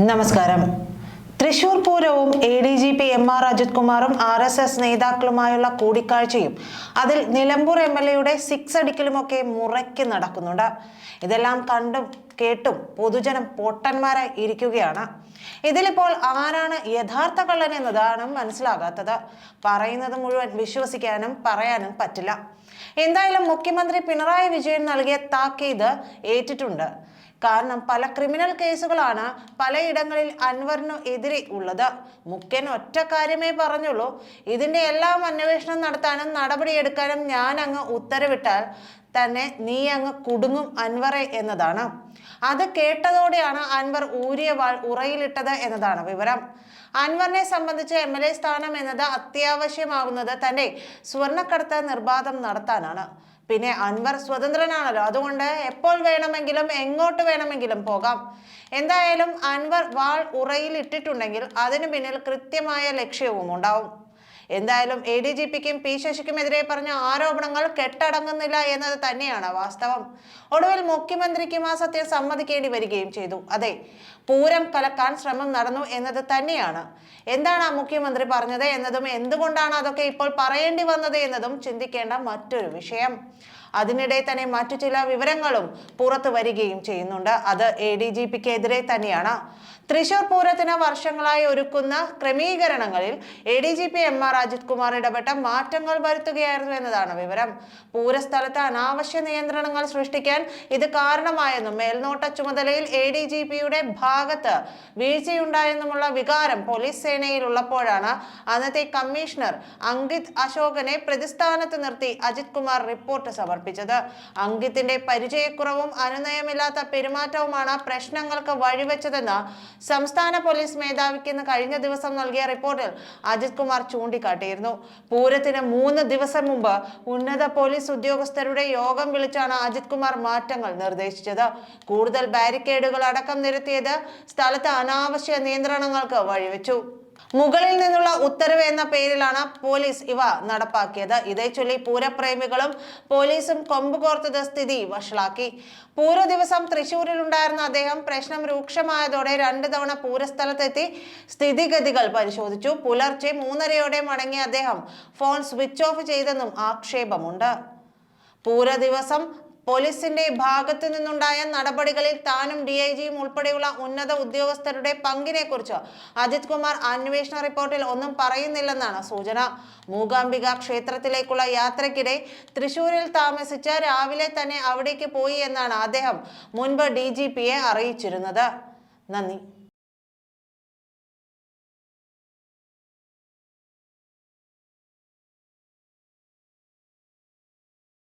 നമസ്കാരം. Thrissur പൂരവും A D G P M R Ajith കുമാറും R S S നേതാക്കളുമായുള്ള കൂടിക്കാഴ്ചയും അതിൽ നിലമ്പൂർ എം എൽ എയുടെ സിക്സ് അടിക്കലുമൊക്കെ മുറയ്ക്ക് നടക്കുന്നുണ്ട്. ഇതെല്ലാം കണ്ടും കേട്ടും പൊതുജനം പൊട്ടന്മാരായി ഇരിക്കുകയാണ്. ഇതിലിപ്പോൾ ആരാണ് യഥാർത്ഥ കള്ളൻ എന്നതാണ് മനസ്സിലാകാത്തത്. പറയുന്നത് മുഴുവൻ വിശ്വസിക്കാനും പറയാനും പറ്റില്ല. എന്തായാലും മുഖ്യമന്ത്രി പിണറായി വിജയൻ നൽകിയ താക്കീത് ഏറ്റിട്ടുണ്ട്. കാരണം പല ക്രിമിനൽ കേസുകളാണ് പലയിടങ്ങളിൽ അൻവറിനു എതിരെ ഉള്ളത്. മുഖ്യൻ ഒറ്റ കാര്യമേ പറഞ്ഞുള്ളൂ. ഇതിന്റെ എല്ലാം അന്വേഷണം നടത്താനും നടപടിയെടുക്കാനും ഞാൻ അങ്ങ് ഉത്തരവിട്ടാൽ തന്നെ നീ അങ്ങ് കുടുങ്ങും അൻവറെ എന്നതാണ്. അത് കേട്ടതോടെയാണ് അൻവർ ഊരിയ വാൾ ഉറയിലിട്ടത് എന്നതാണ് വിവരം. അൻവറിനെ സംബന്ധിച്ച് എം എൽ എ സ്ഥാനം എന്നത് അത്യാവശ്യമാകുന്നത് തന്റെ സ്വർണക്കടത്ത് നിർബാധം നടത്താനാണ്. പിന്നെ അൻവർ സ്വതന്ത്രനാണല്ലോ അതുകൊണ്ട് എപ്പോൾ വേണമെങ്കിലും എങ്ങോട്ട് വേണമെങ്കിലും പോകാം. എന്തായാലും അൻവർ വാൾ ഉറയിൽ ഇട്ടിട്ടുണ്ടെങ്കിൽ അതിനു പിന്നിൽ കൃത്യമായ ലക്ഷ്യവും ഉണ്ടാവും എന്തായാലും എ ഡി ജി പിക്കും പി ശശിക്കുമെതിരെ പറഞ്ഞ ആരോപണങ്ങൾ കെട്ടടങ്ങുന്നില്ല എന്നത് തന്നെയാണ് വാസ്തവം. ഒടുവിൽ മുഖ്യമന്ത്രിക്കും ആ സത്യം സമ്മതിക്കേണ്ടി വരികയും ചെയ്തു. അതെ പൂരം കലക്കാൻ ശ്രമം നടന്നു എന്നത് തന്നെയാണ്. എന്താണ് ആ മുഖ്യമന്ത്രി പറഞ്ഞത് എന്നതും എന്തുകൊണ്ടാണ് അതൊക്കെ ഇപ്പോൾ പറയേണ്ടി വന്നത് എന്നതും ചിന്തിക്കേണ്ട മറ്റൊരു വിഷയം. അതിനിടെ തന്നെ മറ്റു ചില വിവരങ്ങളും പുറത്തു വരികയും ചെയ്യുന്നുണ്ട്. അത് എ ഡി ജി പിക്ക് എതിരെ തന്നെയാണ്. തൃശൂർ പൂരത്തിന് വർഷങ്ങളായി ഒരുക്കുന്ന ക്രമീകരണങ്ങളിൽ A D G P M R Ajith Kumar ഇടപെട്ട മാറ്റങ്ങൾ വരുത്തുകയായിരുന്നു എന്നതാണ് വിവരം. പൂരസ്ഥലത്ത് അനാവശ്യ നിയന്ത്രണങ്ങൾ സൃഷ്ടിക്കാൻ ഇത് കാരണമായെന്നും മേൽനോട്ട ചുമതലയിൽ എ ഡി ജി പിയുടെ ഭാഗത്ത് വീഴ്ചയുണ്ടായെന്നുമുള്ള വികാരം പോലീസ് സേനയിൽ ഉള്ളപ്പോഴാണ് അന്നത്തെ കമ്മീഷണർ അങ്കിത് അശോകനെ പ്രതിസ്ഥാനത്ത് നിർത്തി അജിത് കുമാർ റിപ്പോർട്ട് സമർപ്പിച്ചത്. അങ്കിത്തിന്റെ പരിചയക്കുറവും അനുനയമില്ലാത്ത പെരുമാറ്റവുമാണ് പ്രശ്നങ്ങൾക്ക് വഴിവെച്ചതെന്ന് സംസ്ഥാന പോലീസ് മേധാവിക്ക് ഇന്ന് കഴിഞ്ഞ ദിവസം നൽകിയ റിപ്പോർട്ടിൽ അജിത് കുമാർ ചൂണ്ടിക്കാട്ടിയിരുന്നു. പൂരത്തിന് മൂന്ന് ദിവസം മുമ്പ് ഉന്നത പോലീസ് ഉദ്യോഗസ്ഥരുടെ യോഗം വിളിച്ചാണ് അജിത് കുമാർ മാറ്റങ്ങൾ നിർദ്ദേശിച്ചത്. കൂടുതൽ ബാരിക്കേഡുകൾ അടക്കം നിരത്തിയത് സ്ഥലത്ത് അനാവശ്യ നിയന്ത്രണങ്ങൾക്ക് വഴിവെച്ചു. മുകളിൽ നിന്നുള്ള ഉത്തരവ് എന്ന പേരിലാണ് പോലീസ് ഇവ നടപ്പാക്കിയത്. ഇതേ ചൊല്ലി പൂരപ്രേമികളും പോലീസും കൊമ്പ് കോർത്തത് സ്ഥിതി വഷളാക്കി. പൂര ദിവസം തൃശൂരിലുണ്ടായിരുന്ന അദ്ദേഹം പ്രശ്നം രൂക്ഷമായതോടെ രണ്ട് തവണ പൂരസ്ഥലത്തെത്തി സ്ഥിതിഗതികൾ പരിശോധിച്ചു. പുലർച്ചെ മൂന്നരയോടെ മടങ്ങിയ അദ്ദേഹം ഫോൺ സ്വിച്ച് ഓഫ് ചെയ്തെന്നും ആക്ഷേപമുണ്ട്. പൂര ദിവസം പോലീസിന്റെ ഭാഗത്തു നിന്നുണ്ടായ നടപടികളിൽ താനും ഡി ഐ ജിയും ഉൾപ്പെടെയുള്ള ഉന്നത ഉദ്യോഗസ്ഥരുടെ പങ്കിനെ കുറിച്ച് അജിത് കുമാർ അന്വേഷണ റിപ്പോർട്ടിൽ ഒന്നും പറയുന്നില്ലെന്നാണ് സൂചന. മൂകാംബിക ക്ഷേത്രത്തിലേക്കുള്ള യാത്രക്കിടെ തൃശൂരിൽ താമസിച്ച് രാവിലെ തന്നെ അവിടേക്ക് പോയി എന്നാണ് അദ്ദേഹം മുൻപ് ഡി അറിയിച്ചിരുന്നത്. നന്ദി.